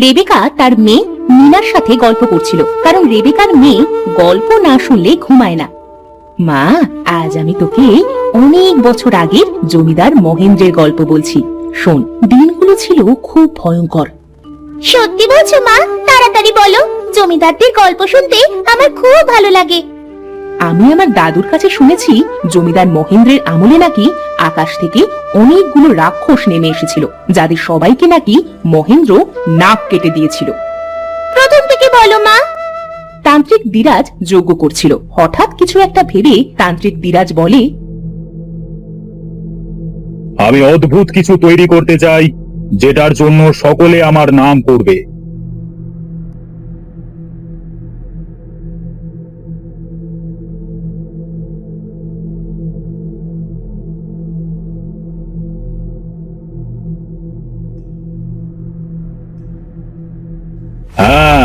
Rebecca তার মেয়ে মিনার সাথে গল্প করছিল, কারণ রেবেকার মেয়ে গল্প না শুনলে ঘুমায় না। মা, আজ আমি তোকে অনেক বছর আগের জমিদার মহেন্দ্রের গল্প বলছি। শোন, দিনগুলো ছিল খুব ভয়ঙ্কর। সত্যি বলছো মা? তাড়াতাড়ি বলো। জমিদারদের গল্প শুনতে আমার খুব ভালো লাগে। আমি আমার দাদুর কাছে শুনেছি জমিদার মহেন্দ্রের আমলে নাকি আকাশ থেকে অনেকগুলো রাক্ষস নেমে এসেছিল যাদের সবাইকে নাকি মহেন্দ্র নাক কেটে দিয়েছিল। প্রথম থেকে বলো মা। তান্ত্রিক দিরাজ যোগ্য করছিল। হঠাৎ কিছু একটা ভেবে তান্ত্রিক দিরাজ বলে আমি অদ্ভুত কিছু তৈরি করতে চাই যেটার জন্য সকলে আমার নাম করবে।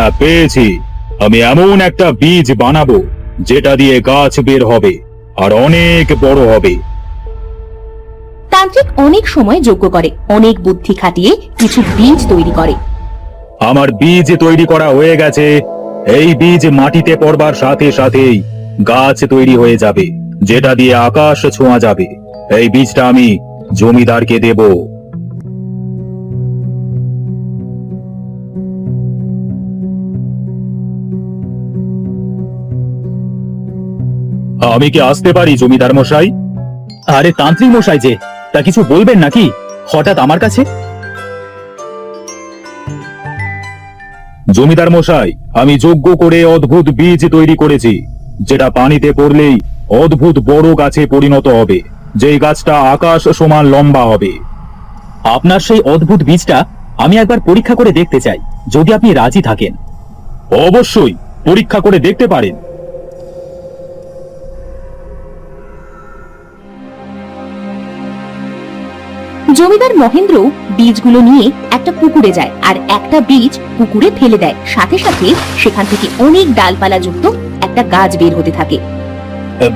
হ্যাঁ পেয়েছি। আমি এমন একটা বীজ বানাবো যেটা দিয়ে গাছ বের হবে আর অনেক বড় হবে। তান্ত্রিক অনেক সময় যজ্ঞ করে অনেক বুদ্ধি খাটিয়ে কিছু বীজ তৈরি করে। আমার বীজ তৈরি করা হয়ে গেছে এই বীজ মাটিতে পড়বার সাথে সাথেই গাছ তৈরি হয়ে যাবে যেটা দিয়ে আকাশ ছোঁয়া যাবে। এই বীজটা আমি জমিদারকে দেব। আমি কি আসতে পারি, জমিদার মশাই? আরে তান্ত্রিক মশাই যে, তা কিছু বলবেন নাকি, হঠাৎ আমার কাছে? জমিদার মশাই, আমি যোগ্য করে অদ্ভুত বীজ তৈরি করেছি, যেটা পানিতে পড়লেই অদ্ভুত বড় গাছে পরিণত হবে, যেই গাছটা আকাশ সমান লম্বা হবে। আপনার সেই অদ্ভুত বীজটা আমি একবার পরীক্ষা করে দেখতে চাই, যদি আপনি রাজি থাকেন। অবশ্যই, পরীক্ষা করে দেখতে পারেন। জমিদার মহেন্দ্র বীজগুলো নিয়ে একটা পুকুরে যায় আর একটা বীজ পুকুরে ফেলে দেয়। সাথে সাথে সেখান থেকে অনেক ডালপালা যুক্ত একটা গাছ বের হতে থাকে।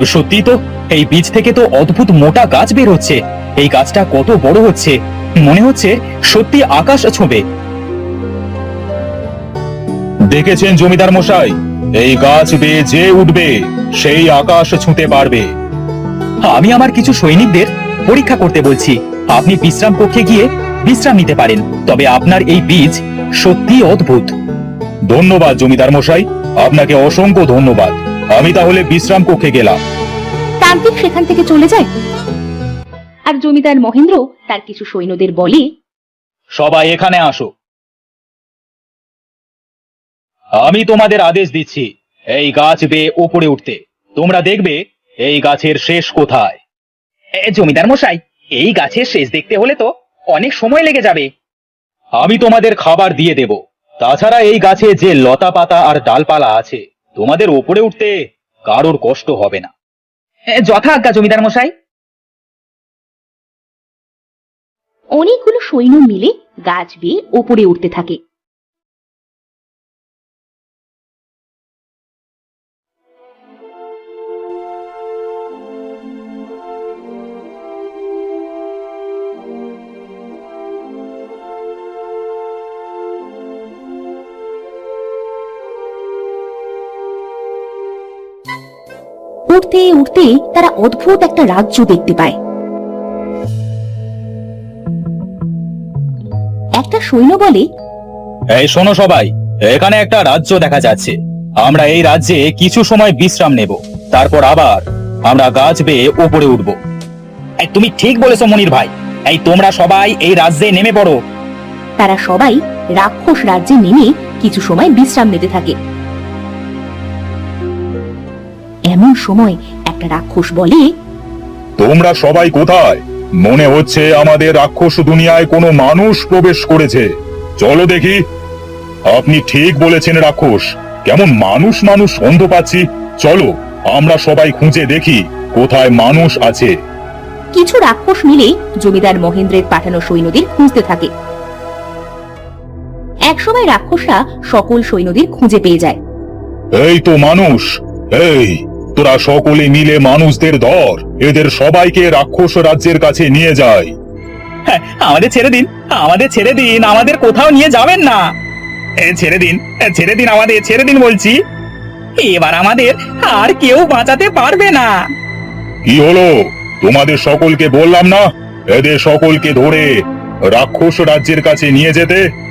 সত্যি তো এই বীজ থেকে তো অদ্ভুত মোটা গাছ বের হচ্ছে। এই গাছটা কত বড় হচ্ছে। মনে হচ্ছে সত্যি আকাশ ছোঁবে। দেখেছেন জমিদার মশাই এই গাছ বেয়ে যে উঠবে সেই আকাশ ছুঁতে পারবে। আমি আমার কিছু সৈনিকদের পরীক্ষা করতে বলছি। আপনি বিশ্রাম কক্ষে গিয়ে বিশ্রাম নিতে পারেন তবে আপনার এই বীজ সত্যি অদ্ভুত। ধন্যবাদ জমিদার মশাই আপনাকে অসংখ্য ধন্যবাদ। আমি তাহলে বিশ্রাম কক্ষে গেলাম। তান্ত্রিক সেখান থেকে চলে যায়। আর জমিদার মহেন্দ্র তার কিছু সৈন্যদের বলে সবাই এখানে আসো। আমি তোমাদের আদেশ দিচ্ছি এই গাছ বেয়ে ওপরে উঠতে। তোমরা দেখবে এই গাছের শেষ কোথায়। জমিদার মশাই এই গাছের শেষ দেখতে হলে তো অনেক সময় লেগে যাবে। আমি তোমাদের খাবার দিয়ে দেব। তাছাড়া এই গাছে যে লতা পাতা আর ডালপালা আছে তোমাদের ওপরে উঠতে কারোর কষ্ট হবে না। যথা আজ্ঞা জমিদার মশাই। অনেকগুলো সৈন্য মিলে গাছ বেয়ে ওপরে উঠতে থাকে। উঠতে উঠতে তারা অদ্ভুত একটা রাজ্য দেখতে পায়। একটা সৈন্য বলে এই শোনো সবাই এখানে একটা রাজ্য দেখা যাচ্ছে। আমরা এই রাজ্যে কিছু সময় বিশ্রাম নেব তারপর আবার আমরা গাছ বেয়ে উপরে উঠব। তুমি ঠিক বলেছ মনির ভাই। এই তোমরা সবাই এই রাজ্যে নেমে পড়ো। তারা সবাই রাক্ষস রাজ্যে নেমে কিছু সময় বিশ্রাম নিতে থাকে। এমন সময় একটা রাক্ষস বলে তোমরা সবাই কোথায়? মনে হচ্ছে আমাদের রাক্ষস দুনিয়ায় কোনো মানুষ প্রবেশ করেছে। চলো দেখি। আপনি ঠিক বলেছেন রাক্ষস। কেমন মানুষ মানুষ সন্দেহ পাচ্ছি। চলো আমরা সবাই খুঁজে দেখি কোথায় মানুষ আছে। কিছু রাক্ষস মিলে জমিদার মহেন্দ্রের পাঠানো সৈন্যদের খুঁজতে থাকে। একসময় রাক্ষসরা সকল সৈন্যদের খুঁজে পেয়ে যায়। এই তো মানুষ। এই তোরা সকলে মিলে মানুষদের ধর এদের সবাইকে রাক্ষস রাজ্যের কাছে নিয়ে যায়। হ্যাঁ, আমাদের ছেড়ে দিন আমাদের ছেড়ে দিন আমাদের কোথাও নিয়ে যাবেন না। এ, ছেড়ে দিন এ, ছেড়ে দিন আমাদের ছেড়ে দিন বলছি। এবার আমাদের আর কেউ বাঁচাতে পারবে না। কি হলো? তোমাদের সকলকে বললাম না? এদের সকলকে ধরে রাক্ষস রাজ্যের কাছে নিয়ে যেতে?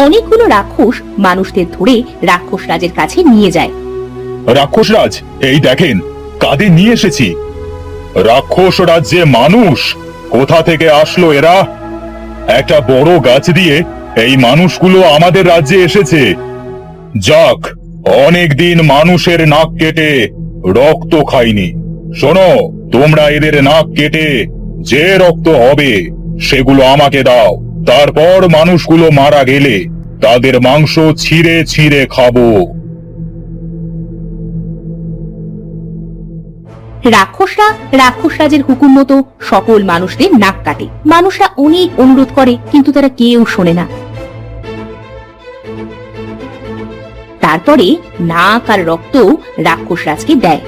অনেকগুলো রাক্ষস মানুষদের ধরে রাক্ষস রাজের কাছে নিয়ে যায়। রাক্ষসরাজ এই দেখেন কাদের নিয়ে এসেছি। রাক্ষস রাজ্যে মানুষ, কোথা থেকে আসলো এরা? একটা বড় গাছ দিয়ে এই মানুষগুলো আমাদের রাজ্যে এসেছে। যাক, অনেকদিন মানুষের নাক কেটে রক্ত খাইনি। শোনো, তোমরা এদের নাক কেটে যে রক্ত হবে, সেগুলো আমাকে দাও। তারপর মানুষগুলো মারা গেলে তাদের মাংস ছিঁড়ে ছিঁড়ে খাব। রাক্ষসরা রাক্ষস রাজের হুকুম মতো সকল মানুষদের নাক কাটে। মানুষরা অনেক অনুরোধ করে, কিন্তু তারা কেউ শোনে না। তারপরে নাক আর রক্ত রাক্ষস রাজকে দেয়।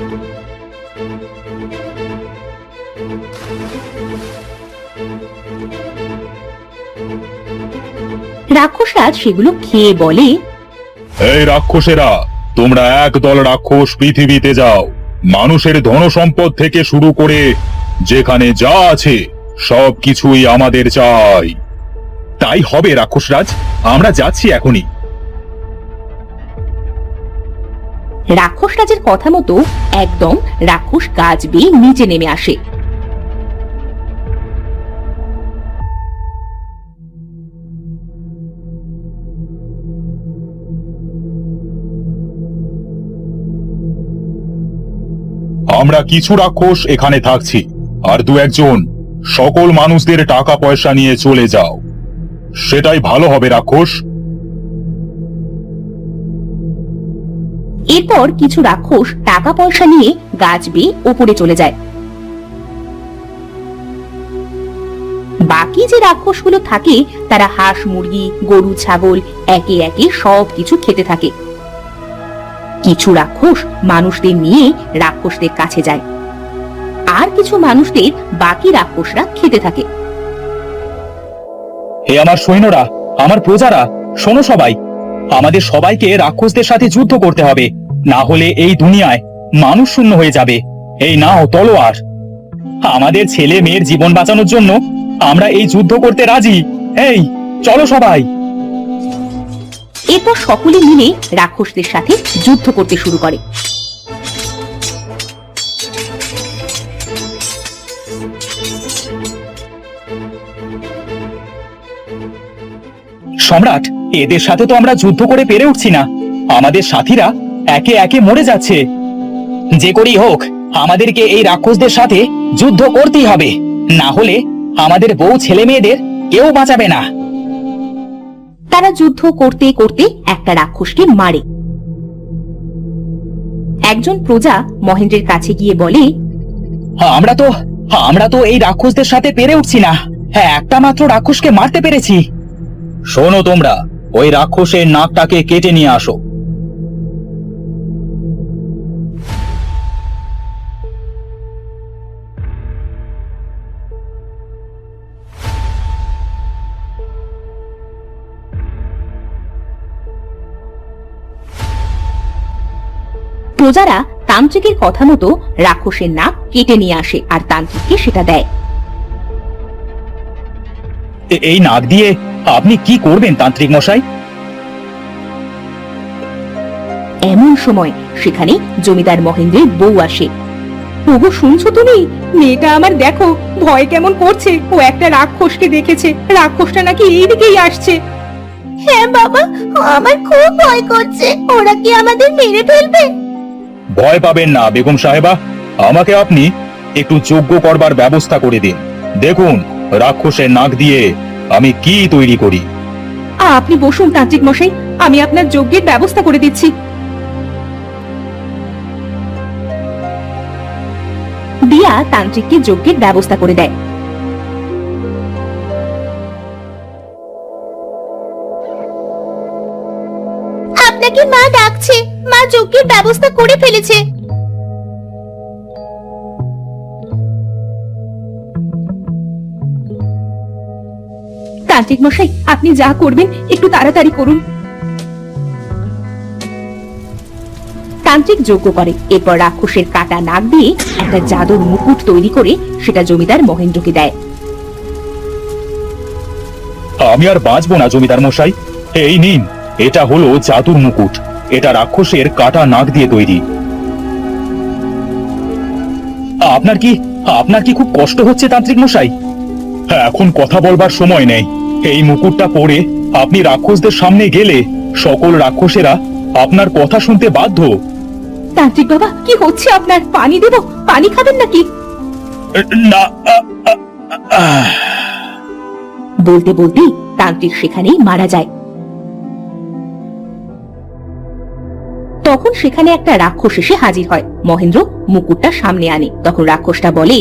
রাক্ষস রাজ সেগুলো খেয়ে বলে এই রাক্ষসেরা তোমরা এক দল রাক্ষস পৃথিবীতে যাও। মানুষের ধন সম্পদ থেকে শুরু করে যেখানে যা আছে সব কিছুই আমাদের চাই। তাই হবে রাক্ষসরাজ আমরা যাচ্ছি এখনই। রাক্ষস রাজের কথা মতো একদম রাক্ষস গাছ বেয়ে নিচে নেমে আসে। আমরা কিছু রাক্ষস এখানে থাকছি। আর দু একজন, সকল মানুষদের টাকা পয়সা নিয়ে চলে যাও। সেটাই ভালো হবে, রাক্ষস। এরপর কিছু রাক্ষস টাকা পয়সা নিয়ে গাছ বেয়ে ওপরে চলে যায়। বাকি যে রাক্ষসগুলো থাকে, তারা হাঁস, মুরগি, গরু, ছাগল, একে একে সব কিছু খেতে থাকে। কিছু রাক্ষস মানুষদের নিয়ে রাক্ষসদের কাছে যায়। আর কিছু মানুষদের বাকি রাক্ষসরা খেতে থাকে। হে আমার সৈন্যরা, আমার প্রজারা, শোনো সবাই, আমাদের সবাইকে রাক্ষসদের সাথে যুদ্ধ করতে হবে, না হলে এই দুনিয়ায় মানুষ শূন্য হয়ে যাবে। এই নাও তলোয়ার। আমাদের ছেলে মেয়ের জীবন বাঁচানোর জন্য আমরা এই যুদ্ধ করতে রাজি। এই, চলো সবাই। এরপর সকলে মিলে রাক্ষসদের সাথে যুদ্ধ করতে শুরু করে। সম্রাট, এদের সাথে তো আমরা যুদ্ধ করে পেরে উঠছি না। আমাদের সাথীরা একে একে মরে যাচ্ছে। যে করেই হোক, আমাদেরকে এই রাক্ষসদের সাথে যুদ্ধ করতেই হবে। না হলে আমাদের বউ ছেলে মেয়েদের কেউ বাঁচাবে না। তারা যুদ্ধ করতে করতে একটা রাক্ষসকে মারে। একজন প্রজা মহেন্দ্রের কাছে গিয়ে বলে আমরা তো আমরা তো এই রাক্ষসদের সাথে পেরে উঠছি না। হ্যাঁ একটা মাত্র রাক্ষসকে মারতে পেরেছি। শোনো তোমরা ওই রাক্ষসের নাকটাকে কেটে নিয়ে আসো। প্রজারা তান্ত্রিকের কথা মতো রাক্ষসের নাক কেটে নিয়ে আসে আর তান্ত্রিককে সেটা দেয়। এই নাক দিয়ে আপনি কি করবেন তান্ত্রিক মশাই? এমন সময় সেখানে জমিদার মহেন্দ্রের বউ আসে। ওগো শুনছো তুমি? মেয়েটা আমার দেখো ভয় কেমন করছে। ও একটা রাক্ষসকে দেখেছে। রাক্ষসটা নাকি এইদিকেই আসছে। হ্যাঁ বাবা আমার খুব ভয় করছে। ওরা কি আমাদের মেরে ফেলবে? ভয় পাবেন না, বেগম সাহেবা। আমাকে আপনি একটু যোগ্য করবার ব্যবস্থা করে দিন। দেখুন, রাক্ষসের নাক দিয়ে আমি কি তৈরি করি। আপনি বসুন, তান্ত্রিক মশাই। আমি আপনার যজ্ঞের ব্যবস্থা করে দিচ্ছি। দিয়া তান্ত্রিককে যজ্ঞের ব্যবস্থা করে দেয়। আপনাকে মা ডাকছে। মা যজ্ঞের ব্যবস্থা করে ফেলেছে। তান্ত্রিক মশাই আপনি যা করবেন একটু তাড়াতাড়ি করুন। তান্ত্রিক যজ্ঞ করে এরপর রাক্ষসের কাটা নাক দিয়ে একটা জাদুর মুকুট তৈরি করে সেটা জমিদার মহেন্দ্রকে দেয়। আমি আর বাঁচবো না জমিদার মশাই। এই নিন। এটা হলো জাদুর মুকুট। এটা রাক্ষসের কাটা নাক দিয়ে তৈরি। আপনার কি আপনার কি খুব কষ্ট হচ্ছে তান্ত্রিক মশাই? হ্যাঁ এখন কথা বলবার সময় নেই। এই মুকুটটা পরে আপনি রাক্ষসদের সামনে গেলে সকল রাক্ষসেরা আপনার কথা শুনতে বাধ্য। তান্ত্রিক বাবা কি হচ্ছে আপনার? পানি দেব? পানি খাবেন নাকি? না বলতে বলতেই তান্ত্রিক সেখানেই মারা যায়। তখন সেখানে একটা রাক্ষস এসে হাজির হয়। মহেন্দ্র মুকুটটা সামনে আনে। তখন রাক্ষসটা বলে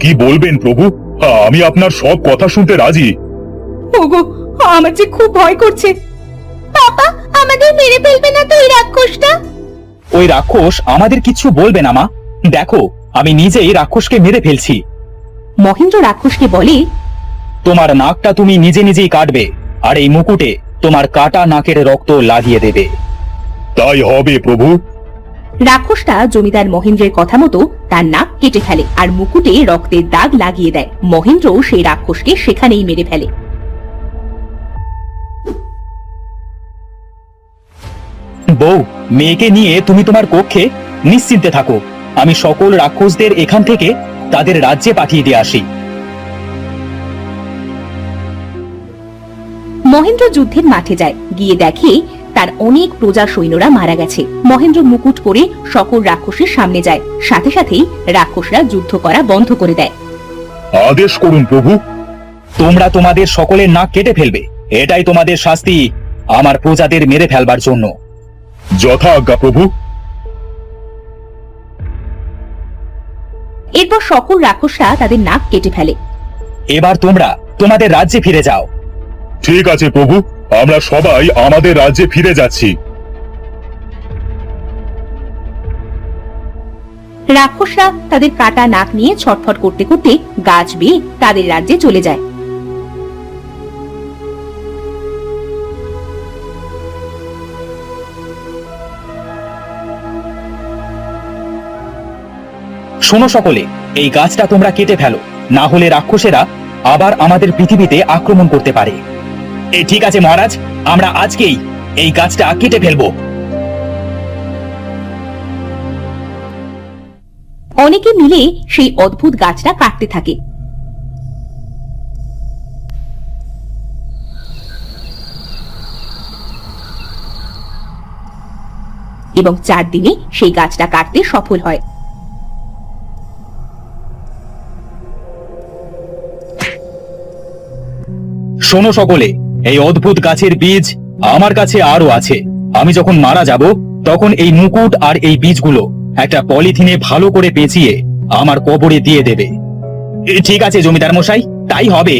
কি বলবেন প্রভু? আমি আপনার সব কথা শুনতে রাজি। ওগো আমার যে খুব ভয় করছে। বাবা আমাদের মেরে ফেলবে না তো এই রাক্ষসটা? ওই রাক্ষস আমাদের কিছু বলবে না মা। দেখো আমি নিজেই রাক্ষসকে মেরে ফেলছি। মহেন্দ্র রাক্ষসকে বলে তোমার নাকটা তুমি নিজে নিজেই কাটবে আর এই মুকুটে তোমার কাটা নাকের রক্ত লাগিয়ে দেবে। তাই হবে প্রভু। রাক্ষসটা জমিদার মহেন্দ্রের কথা মতো তার নাক কেটে ফেলে আর মুকুটে রক্তের দাগ লাগিয়ে দেয়। মহেন্দ্র সেই রাক্ষসকে সেখানেই মেরে ফেলে। বউ মেয়েকে নিয়ে তুমি তোমার কক্ষে নিশ্চিন্তে থাকো। আমি সকল রাক্ষসদের এখান থেকে তাদের রাজ্যে পাঠিয়ে দিয়ে আসি। মহেন্দ্র যুদ্ধের মাঠে যায়। গিয়ে দেখে তার অনেক প্রজা সৈন্যরা মারা গেছে। মহেন্দ্র মুকুট পরে সকল রাক্ষসের সামনে যায়। সাথে সাথেই রাক্ষসরা যুদ্ধ করা বন্ধ করে দেয়। আদেশ করুন প্রভু। তোমরা তোমাদের সকলের নাক কেটে ফেলবে। এটাই তোমাদের শাস্তি আমার প্রজাদের মেরে ফেলবার জন্য। যথা আজ্ঞা প্রভু। এরপর সকল রাক্ষসরা তাদের নাক কেটে ফেলে। এবার তোমরা তোমাদের রাজ্যে ফিরে যাও। ঠিক আছে প্রভু। আমরা সবাই আমাদের রাজ্যে ফিরে যাচ্ছি। রাক্ষসরা তাদের কাটা নাক নিয়ে ছটফট করতে করতে গাছ বেয়ে তাদের রাজ্যে চলে যায়। শোনো সকলে এই গাছটা তোমরা কেটে ফেলো না হলে রাক্ষসেরা আবার আমাদের পৃথিবীতে আক্রমণ করতে পারে। এ ঠিক আছে মহারাজ। আমরা আজকেই এই গাছটা কেটে ফেলব। অনেকে মিলে সেই অদ্ভুত গাছটা কাটতে থাকে। এবং চার দিনে সেই গাছটা কাটতে সফল হয়। শোনো সকলে এই অদ্ভুত গাছের বীজ আমার কাছে আরও আছে। আমি যখন মারা যাব তখন এই মুকুট আর এই বীজগুলো একটা পলিথিনে ভালো করে পেঁচিয়ে আমার কবরে দিয়ে দেবে। ঠিক আছে জমিদার মশাই তাই হবে।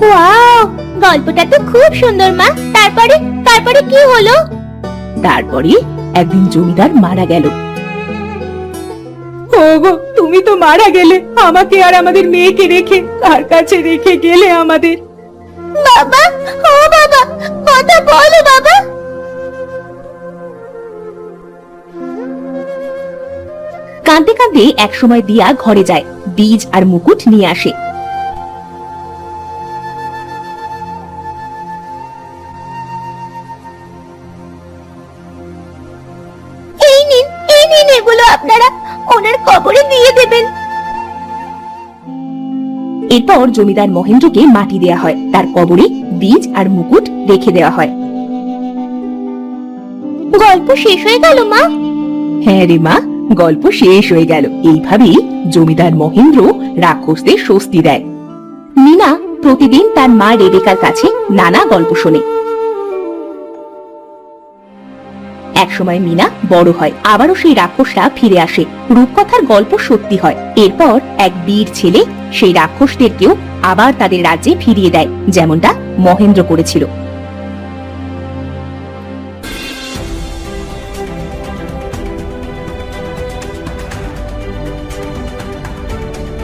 ওয়াও গল্পটা তো খুব সুন্দর মা। তারপরে তারপরে কি হলো? তারপরে একদিন জমিদার মারা গেল। ওগো তুমি তো মারা গেলে। আমাকে আর আমাদের মেয়েকে রেখে কার কাছে রেখে গেলে আমাদের? বাবা ও বাবা কথা বলো বাবা। কাঁদতে কাঁদতে একসময় দিয়া ঘরে যায় বীজ আর মুকুট নিয়ে আসে। এই নিন এই নিন এগুলো আপনারা। ওনার কবরে দিয়ে দেবেন। এরপর জমিদার মহেন্দ্রকে মাটি দেয়া হয়। তার কবরে বীজ আর মুকুট রেখে দেওয়া হয়। গল্প শেষ হয়ে গেল মা? হ্যাঁ রে মা গল্প শেষ হয়ে গেল। এইভাবেই জমিদার মহেন্দ্র রাক্ষসদের স্বস্তি দেয়। মিনা প্রতিদিন তার মা রেবেকার কাছে নানা গল্প শোনে। একসময় মিনা বড় হয়। আবারও সেই রাক্ষসরা ফিরে আসে। রূপকথার গল্প সত্যি হয়। এরপর এক বীর ছেলে সেই রাক্ষসদেরকেও আবার তাদের রাজ্যে ফিরিয়ে দেয়, যেমনটা মহেন্দ্র করেছিল।